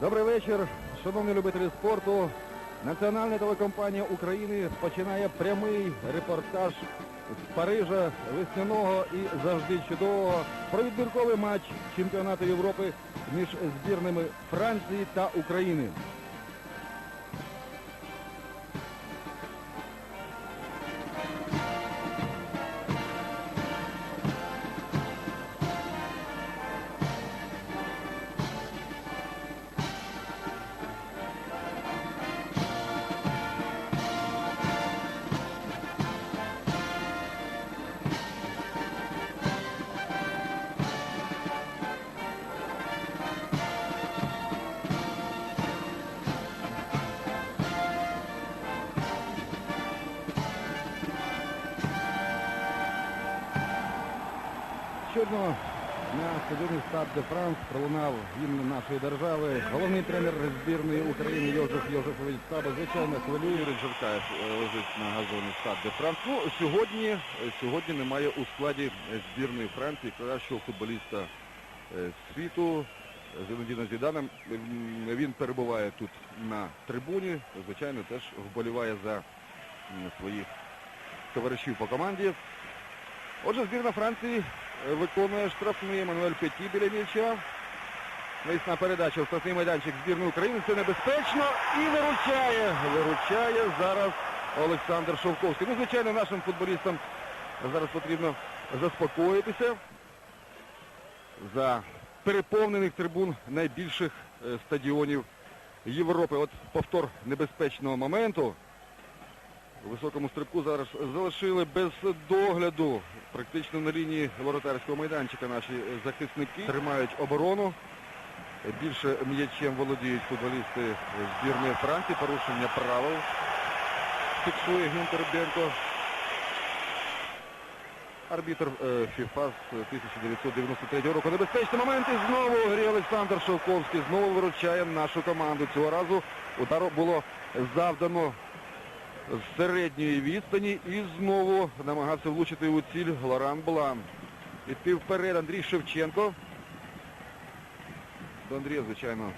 Добрий вечір, шановні любителі спорту. Національна телекомпанія України починає прямий репортаж з Парижа весняного і завжди чудового про відбірковий матч чемпіонату Європи між збірними Франції та України. Щодо на стадіоні Стад де Франс пролунав гімн нашої держави. Головний тренер збірної України Йозеф Йозефович Саба, звичайно, хвилює. Юрій Джеркаєв е, лежить на газоні Стад де Франс. Ну, сьогодні, е, сьогодні немає у складі збірної Франції кращого футболіста е, світу Зінедіна Зідана. Він перебуває тут на трибуні. Звичайно, теж вболіває за своїх товаришів по команді. Отже, збірна Франції виконує штрафний Еммануель Петі біля м'яча. Висна передача в штрафний майданчик збірної України. Це небезпечно і виручає. Виручає зараз Олександр Шовковський. Ну, звичайно, нашим футболістам зараз потрібно заспокоїтися за переповнених трибун найбільших е, стадіонів Європи. От повтор небезпечного моменту. У високому стрибку зараз залишили без догляду практично на лінії воротарського майданчика наші е, захисники тримають оборону. Більше м'ячем володіють футболісти збірної Франції. Порушення правил фіксує Гюнтер Бенко. Арбітр е, ФІФА з 1993 року. Небезпечний момент і знову грі Олександр Шовковський знову виручає нашу команду. Цього разу удару було завдано з середньої відстані і знову намагався влучити у ціль Лоран Блан. Іти вперед Андрій Шевченко. До Андрія, звичайно,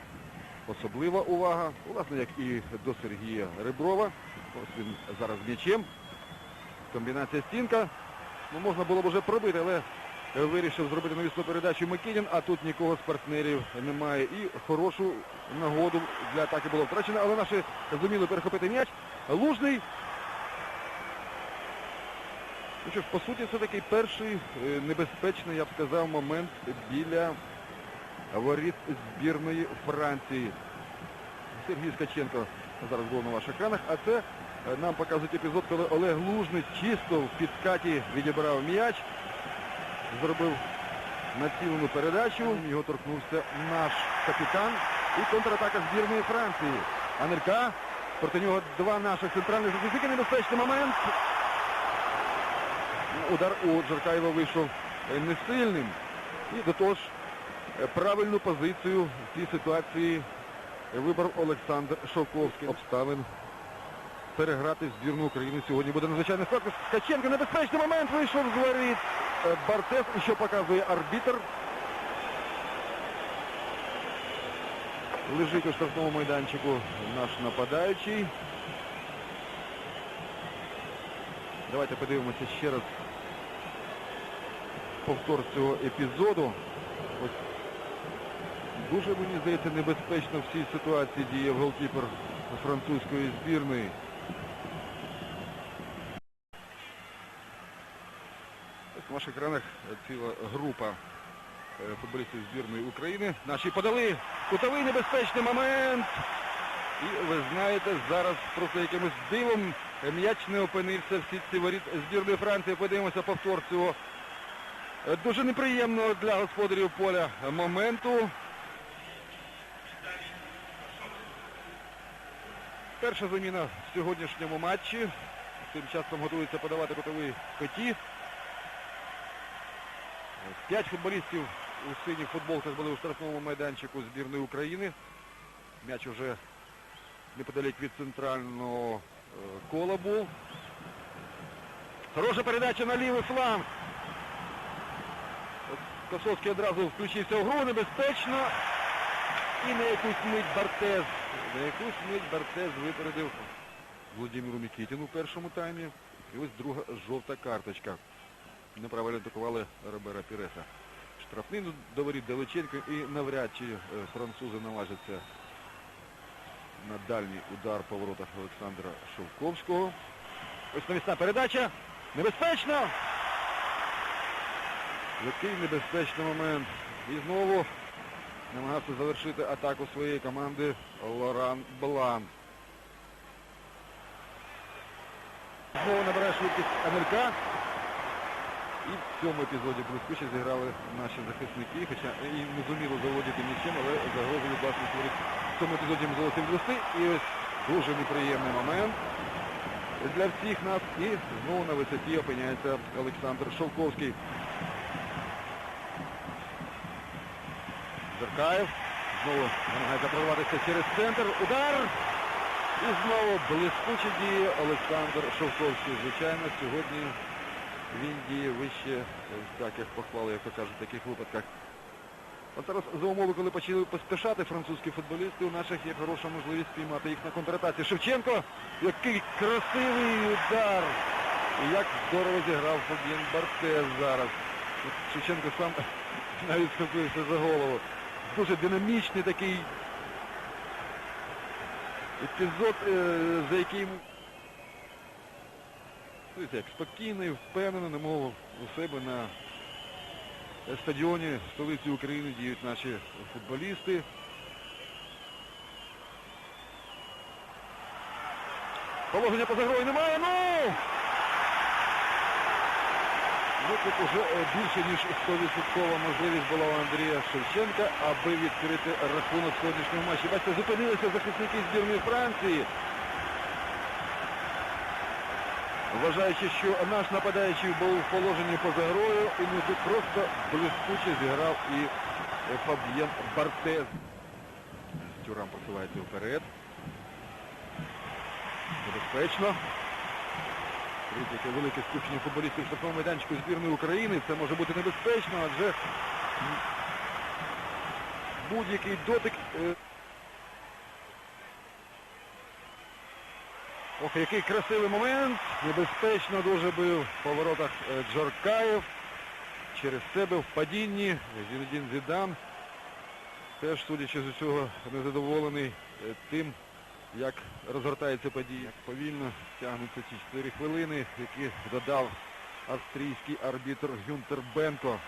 особлива увага. Власне, як і до Сергія Реброва. Ось він зараз м'ячем. Комбінація стінка. Ну, можна було б вже пробити, але вирішив зробити навісну передачу Микінін, а тут нікого з партнерів немає. І хорошу нагоду для атаки було втрачено, але наші зуміли перехопити м'яч. Лужний. Ну що ж, по суті, це такий перший е, небезпечний, я б сказав, момент біля воріт збірної Франції. Сергій Скаченко зараз був на ваших екранах, а це е, нам показують епізод, коли Олег Лужний чисто в підкаті відібрав м'яч, зробив націлену передачу, його торкнувся наш капітан і контратака збірної Франції. Анелька, проти нього два наших центральних захисники, небезпечний момент. Удар у Джеркаєва вийшов е, несильним. І до того ж е, правильну позицію в цій ситуації вибрав Олександр Шовковський. Обставин переграти збірну України сьогодні буде надзвичайно складно. Ткаченко небезпечний момент вийшов з воріт. Е, Барцес, і що показує арбітр. Лежить у штрафному майданчику наш нападаючий. Давайте подивимося ще раз повтор цього епізоду. Дуже, мені здається, небезпечно в цій ситуації діяв голкіпер французької збірної. На ваших екранах ціла група е, футболістів збірної України. Наші подали кутовий небезпечний момент. І ви знаєте, зараз просто якимось дивом м'яч не опинився в сітці воріт збірної Франції. Подивимося повтор цього е, дуже неприємного для господарів поля моменту. Перша заміна в сьогоднішньому матчі. Тим часом готується подавати кутовий петі. П'ять футболістів у синіх футболках були у штрафному майданчику збірної України. М'яч уже неподалік від центрального е, кола був. Хороша передача на лівий фланг. Косовський одразу включився в гру, небезпечно. і на якусь мить Бартез. На якусь мить Бартез випередив Володимиру Мікітіну в першому таймі. І ось друга жовта карточка. Неправильно атакували Робера Піреса. Штрафний до воріт Далеченко і навряд чи е, французи наважаться на дальній удар по воротах Олександра Шовковського. Ось навісна передача. Небезпечно! Який небезпечний момент. І знову намагався завершити атаку своєї команди Лоран Блан. Знову набирає швидкість Анелька. І в цьому епізоді блискуче зіграли наші захисники, хоча і не зуміли заволодіти м'ячем, але загрозу від власних воріт в цьому епізоді їм вдалося відвести. І ось дуже неприємний момент для всіх нас. І знову на висоті опиняється Олександр Шовковський. Зеркаєв знову намагається прорватися через центр. Удар! І знову блискучі дії Олександр Шовковський. Звичайно, сьогодні він діє вище всяких похвал, як то кажуть, в таких випадках. От зараз за умови, коли почали поспішати французькі футболісти, у наших є хороша можливість спіймати їх на контратаці. Шевченко, який красивий удар! І як здорово зіграв Фабіан Бартес зараз. Шевченко сам навіть схопився за голову. Дуже динамічний такий епізод, е, за Дивіться, як спокійний, впевнений, немов у себе на стадіоні столиці України діють наші футболісти. Положення поза грою немає, ну! Ну тут уже е, більше ніж 100% можливість була у Андрія Шевченка, аби відкрити рахунок сьогоднішнього матчу. Бачите, зупинилися захисники збірної Франції. Вважаючи, що наш нападаючий був в положенні поза грою, і ну тут просто блискуче зіграв і е, Фаб'єн Бартез. Тюрам посувається вперед. Небезпечно. Яке велике скупчення футболістів в штрафному майданчику збірної України. Це може бути небезпечно, адже будь-який дотик. Ох, який красивий момент. Небезпечно дуже бив по воротах е, Джоркаєв. Через себе в падінні. Зінедін Зідан. Теж, судячи з усього, незадоволений е, тим, як розгортається подія. Як повільно тягнуться ці 4 хвилини, які додав австрійський арбітр Гюнтер Бенко.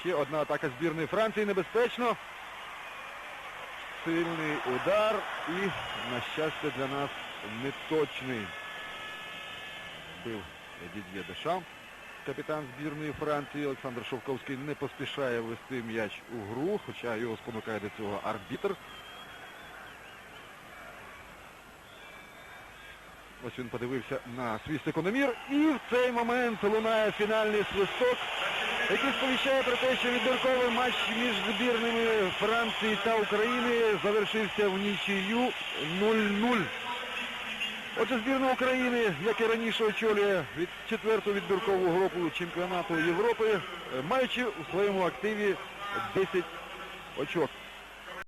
Ще одна атака збірної Франції. Небезпечно. Сильний удар і, на щастя, для нас неточний. Бив Дід'є Дешам. Капітан збірної Франції Олександр Шовковський не поспішає ввести м'яч у гру, хоча його спонукає до цього арбітр. Ось він подивився на свій секундомір і в цей момент лунає фінальний свисток, який сповіщає про те, що відбірковий матч між збірними Франції та України завершився в нічию 0-0. Отже, збірна України, як і раніше очолює від четверту відбіркову групу чемпіонату Європи, е, маючи у своєму активі 10 очок.